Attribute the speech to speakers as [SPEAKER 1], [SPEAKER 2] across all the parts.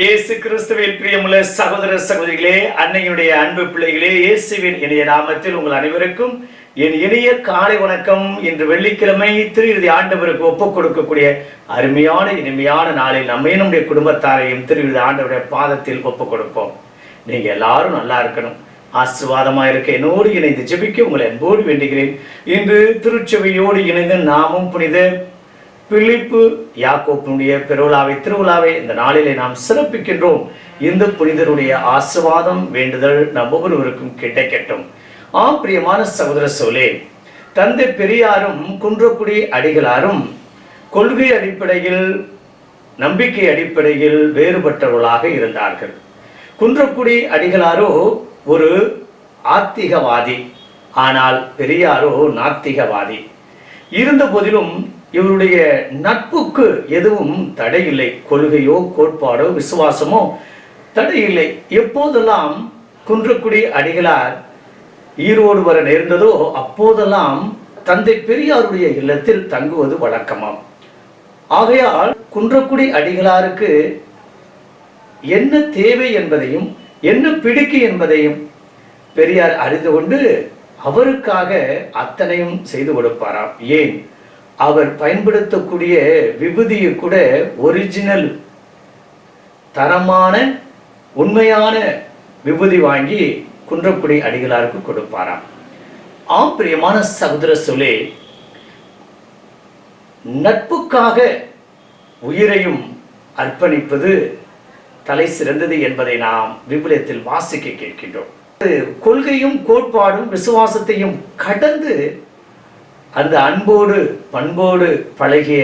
[SPEAKER 1] இயேசு கிறிஸ்துவின் பிரியமுள்ள சகோதர சகோதரிகளே அன்னையுடைய அன்பு பிள்ளைகளே இயேசுவின் இணைய நாமத்தில் உங்கள் அனைவருக்கும் என் இணைய காலை வணக்கம். இன்று வெள்ளிக்கிழமை திருவிதி ஆண்டவருக்கு ஒப்புக் கொடுக்கக்கூடிய அருமையான இனிமையான நாளில் நம்ம நம்முடைய குடும்பத்தாரையும் திருவிதி ஆண்டவருடைய பாதத்தில் ஒப்புக் கொடுப்போம்? நீங்க எல்லாரும் நல்லா இருக்கணும். ஆசிர்வாதமாக இருக்க என்னோடு இணைந்து ஜெபிக்க உங்களை அன்போடு வேண்டுகிறேன். இன்று திருச்சபையோடு இணைந்து நாமும் புனித பிலிப்பு யாக்கோப்பினுடைய பெருவிழாவை திருவிழாவை இந்த நாளிலே நாம் சிறப்பிக்கின்றோம். இந்த புனிதருடைய ஆசிர்வாதம் வேண்டுதல் நம் ஒவ்வொருவருக்கும் கிடைக்கட்டும். ஆம் பிரியமான சகோதர சோலே தந்தை பெரியாரும் குன்றக்குடி அடிகளாரும் கொள்கை அடிப்படையில் நம்பிக்கை அடிப்படையில் வேறுபட்டவர்களாக இருந்தார்கள். குன்றக்குடி அடிகளாரோ ஒரு ஆத்திகவாதி ஆனால் பெரியாரோ நாத்திகவாதி. இருந்த போதிலும் இவருடைய நட்புக்கு எதுவும் தடையில்லை. கொள்கையோ கோட்பாடோ விசுவாசமோ தடையில்லை. எப்போதெல்லாம் குன்றக்குடி அடிகளார் ஈரோடு வர நேர்ந்ததோ அப்போதெல்லாம் தந்தை பெரியாருடைய இல்லத்தில் தங்குவது வழக்கமாம். ஆகையால் குன்றக்குடி அடிகளாருக்கு என்ன தேவை என்பதையும் என்ன பிடிக்கு என்பதையும் பெரியார் அறிந்து கொண்டு அவருக்காக அத்தனையும் செய்து கொடுப்பாராம். ஏன்? அவர் பயன்படுத்தக்கூடிய விபூதியை கூட ஒரிஜினல் தரமான உண்மையான விபூதி வாங்கி குன்றக்குடி அடிகளாருக்கு கொடுப்பாராம். ஆம் பிரியமான சகோதர சொல்லே நட்புக்காக உயிரையும் அர்ப்பணிப்பது தலை சிறந்தது என்பதை நாம் விபுலத்தில் வாசிக்க கேட்கின்றோம். கொள்கையும் கோட்பாடும் விசுவாசத்தையும் கடந்து அந்த அன்போடு பண்போடு பழகிய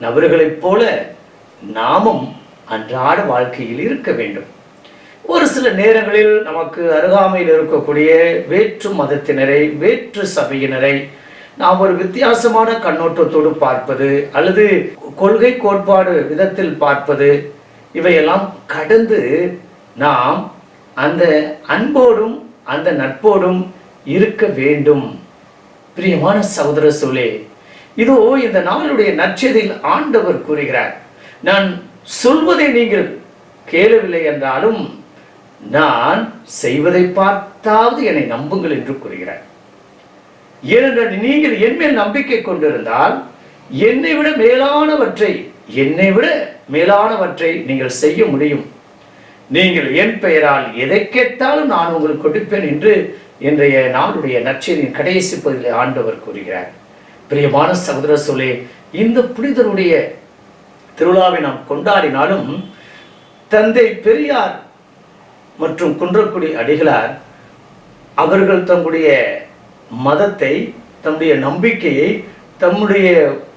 [SPEAKER 1] நபர்களைப் போல நாமும் அன்றாட வாழ்க்கையில் இருக்க வேண்டும். ஒரு சில நேரங்களில் நமக்கு அருகாமையில் இருக்கக்கூடிய வேற்று மதத்தினரை வேற்று சபையினரை நாம் ஒரு வித்தியாசமான கண்ணோட்டத்தோடு பார்ப்பது அல்லது கொள்கை கோட்பாடு விதத்தில் பார்ப்பது இவையெல்லாம் கடந்து நாம் அந்த அன்போடும் அந்த நட்போடும் இருக்க வேண்டும். பிரியமான சகோதர சோலே இதோ இந்த நாளுடைய நற்செய்தியில் ஆண்டவர் கூறுகிறார். நான் சொல்வதை நீங்கள் கேளவில்லை என்றாலும் நான் செய்வதை பார்த்தாவது என்னை நம்புங்கள் என்று கூறுகிறார். ஏனென்றால் நீங்கள் என் மேல் நம்பிக்கை கொண்டிருந்தால் என்னை விட மேலானவற்றை என்னை விட மேலானவற்றை நீங்கள் செய்ய முடியும். நீங்கள் என் பெயரால் எதை கேட்டாலும் நான் உங்களுக்கு கொடுப்பேன் என்று இன்றைய நாளுடைய நற்செய்தியின் கடைசி பகுதியில் ஆண்டவர் கூறுகிறார். பிரியமான சகோதர சொல்லே இந்த புனிதருடைய திருவிழாவை நாம் கொண்டாடினாலும் தந்தை பெரியார் மற்றும் குன்றக்குடி அடிகளார் அவர்கள் தம்முடைய மதத்தை தம்முடைய நம்பிக்கையை தம்முடைய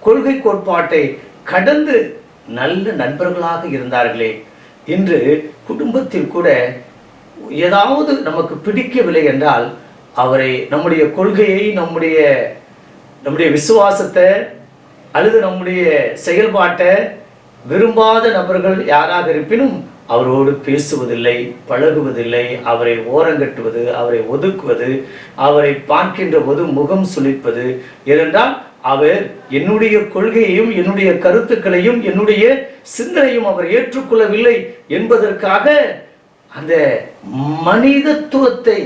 [SPEAKER 1] கொள்கை கோட்பாட்டை கடந்து நல்ல நண்பர்களாக இருந்தார்களே. இன்று குடும்பத்தில் கூட ஏதாவது நமக்கு பிடிக்கவில்லை என்றால் அவரை நம்முடைய கொள்கையை நம்முடைய நம்முடைய விசுவாசத்தை அல்லது நம்முடைய செயல்பாட்டை விரும்பாத நபர்கள் யாராக இருப்பினும் அவரோடு பேசுவதில்லை பழகுவதில்லை அவரை ஓரங்கட்டுவது அவரை ஒதுக்குவது அவரை பார்க்கின்ற போது முகம் சுழிப்பது ஏனென்றால் அவர் என்னுடைய கொள்கையையும் என்னுடைய கருத்துக்களையும் என்னுடைய சிந்தனையும் அவர் ஏற்றுக்கொள்ளவில்லை என்பதற்காக அந்த மனிதத்துவத்தை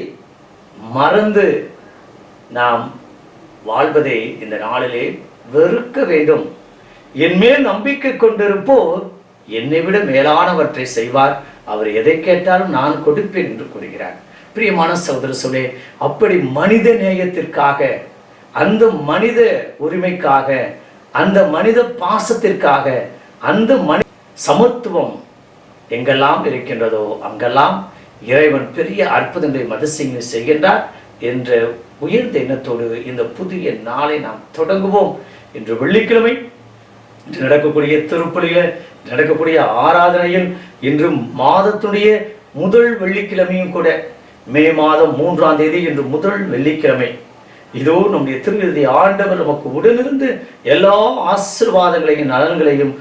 [SPEAKER 1] மறந்து நாம் வாழ்வதை இந்த நாளிலே வெறுக்க வேண்டும். என் மேல் நம்பிக்கை கொண்டிருப்போர் என்னை விட மேலானவற்றை செய்வார். அவர் எதை கேட்டாலும் நான் கொடுப்பேன் என்று கூறுகிறார். பிரியமான சகோதர சொல்லே அப்படி மனித நேயத்திற்காக அந்த மனித உரிமைக்காக அந்த மனித பாசத்திற்காக அந்த மனி சமத்துவம் எங்கெல்லாம் இருக்கின்றதோ அங்கெல்லாம் இறைவன் பெரிய அற்புதங்களை மதசிங்களை செய்கின்றார் என்ற உயர்ந்த எண்ணத்தோடு இந்த புதிய நாளை நாம் தொடங்குவோம். இன்று வெள்ளிக்கிழமை இன்று நடக்கக்கூடிய திருப்பலியில் நடக்கக்கூடிய ஆராதனையில் இன்று மாதத்துடைய முதல் வெள்ளிக்கிழமையும் கூட மே மாதம் மூன்றாம் தேதி இன்று முதல் வெள்ளிக்கிழமை. இதோ நம்முடைய திருவிருதி ஆண்டவர் நமக்கு உடனிருந்து எல்லா ஆசிர்வாதங்களையும் நலன்களையும்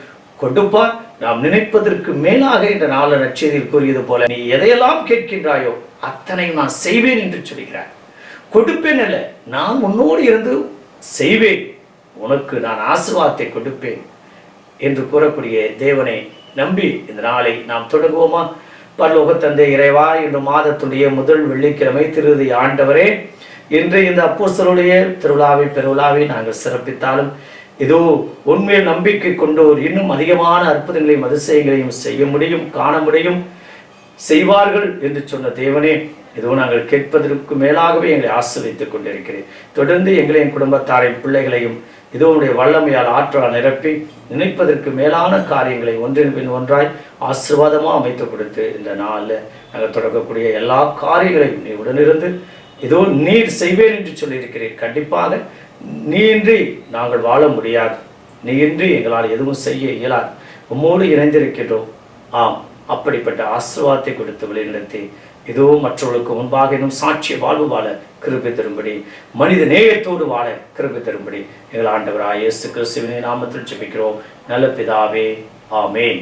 [SPEAKER 1] கொடுப்பார். நாம் நினைப்பதற்கு மேலாக இந்த நாள நச்செய்தியில் கூறியது போல நீ எதையெல்லாம் கேட்கின்றாயோ அத்தனையும் நான் செய்வேன் என்று சொல்கிறார். கொடுப்பேன் அல்ல நான் உன்னோடு இருந்து செய்வேன். உனக்கு நான் ஆசிர்வாதத்தை கொடுப்பேன் என்று கூறக்கூடிய தேவனை நம்பி இந்த நாளை நாம் தொடங்குவோமா? பல்லோக தந்தை இறைவா இந்த மாதத்துடைய முதல் வெள்ளிக்கிழமை திருதி ஆண்டவரே இன்று இந்த அப்போசருடைய திருவிழாவை பெருவிழாவை நாங்கள் சிறப்பித்தாலும் இதோ உண்மையில் நம்பிக்கை கொண்டோர் இன்னும் அதிகமான அற்புதங்களையும் அதிசயங்களையும் செய்ய முடியும் காண முடியும் செய்வார்கள் என்று சொன்ன தேவனே இதோ நாங்கள் கேட்பதற்கு மேலாகவே எங்களை ஆசிரியத்துக் கொண்டிருக்கிறேன். தொடர்ந்து எங்களையும் குடும்பத்தாரையும் பிள்ளைகளையும் இதோ உடைய வல்லமையால் ஆற்றலால் நிரப்பி நினைப்பதற்கு மேலான காரியங்களை ஒன்றின் பின் ஒன்றாய் ஆசீர்வாதமாக அமைத்து கொடுத்து இந்த நாளில் நாங்கள் தொடங்கக்கூடிய எல்லா காரியங்களையும் நீ உடனிருந்து இதோ நீர் செய்வேன் என்று சொல்லியிருக்கிறேன் கண்டிப்பாக நீயின்றி நாங்கள் வாழ முடியாது. நீயின்றி எங்களால் எதுவும் செய்ய இயலாது. உம்மோடு இணைந்திருக்கின்றோம். ஆம் அப்படிப்பட்ட ஆசிர்வாதத்தை கொடுத்து வழிநடத்தி இதோ மற்றவர்களுக்கு முன்பாக இன்னும் சாட்சிய வாழ்வு வாழ கிருபி தரும்படி மனித நேயத்தோடு வாழ கிருபி தரும்படி எங்கள் ஆண்டவராய் இயேசு கிறிஸ்துவினை நாமத்தில் ஜெபிக்கிறோம். நல்ல பிதாவே ஆமேன்.